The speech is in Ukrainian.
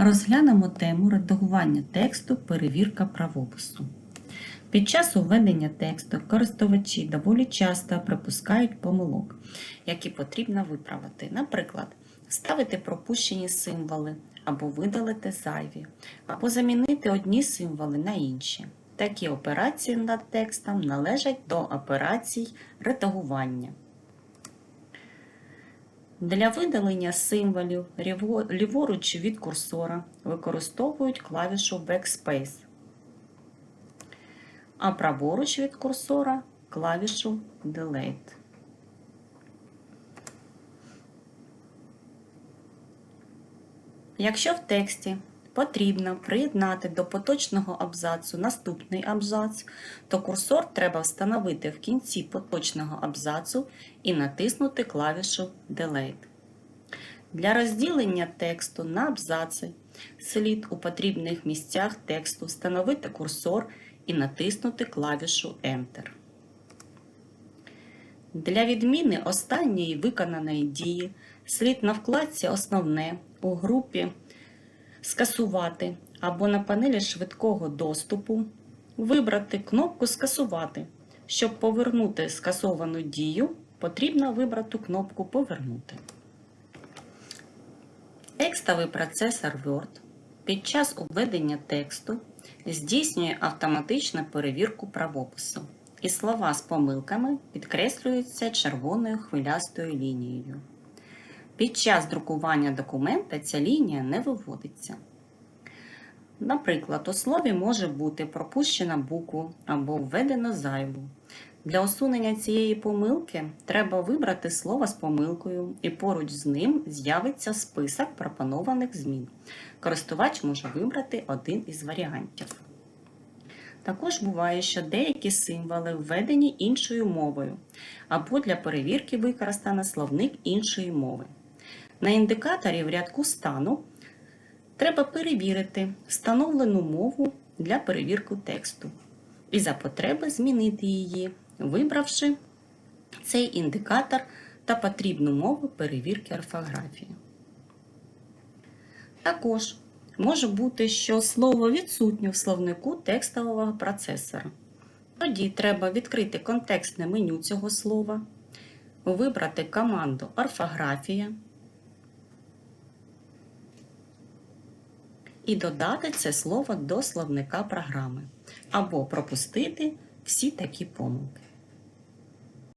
Розглянемо тему редагування тексту перевірка правопису. Під час введення тексту користувачі доволі часто припускають помилок, які потрібно виправити. Наприклад, вставити пропущені символи, або видалити зайві, або замінити одні символи на інші. Такі операції над текстом належать до операцій редагування. Для видалення символів ліворуч від курсора використовують клавішу Backspace, а праворуч від курсора клавішу Delete. Якщо в тексті потрібно приєднати до поточного абзацу наступний абзац, то курсор треба встановити в кінці поточного абзацу і натиснути клавішу Delete. Для розділення тексту на абзаци слід у потрібних місцях тексту встановити курсор і натиснути клавішу Enter. Для відміни останньої виконаної дії слід на вкладці Основне у групі Скасувати або на панелі швидкого доступу вибрати кнопку Скасувати. Щоб повернути скасовану дію, потрібно вибрати кнопку Повернути. Текстовий процесор Word під час введення тексту здійснює автоматичну перевірку правопису, і слова з помилками підкреслюються червоною хвилястою лінією. Під час друкування документа ця лінія не виводиться. Наприклад, у слові може бути пропущена букву або введено зайву. Для усунення цієї помилки треба вибрати слово з помилкою, і поруч з ним з'явиться список пропонованих змін. Користувач може вибрати один із варіантів. Також буває, що деякі символи введені іншою мовою, або для перевірки використано словник іншої мови. На індикаторі в рядку стану треба перевірити встановлену мову для перевірки тексту і за потреби змінити її, вибравши цей індикатор та потрібну мову перевірки орфографії. Також може бути, що слово відсутнє в словнику текстового процесора. Тоді треба відкрити контекстне меню цього слова, вибрати команду орфографія і додати це слово до словника програми, або пропустити всі такі помилки.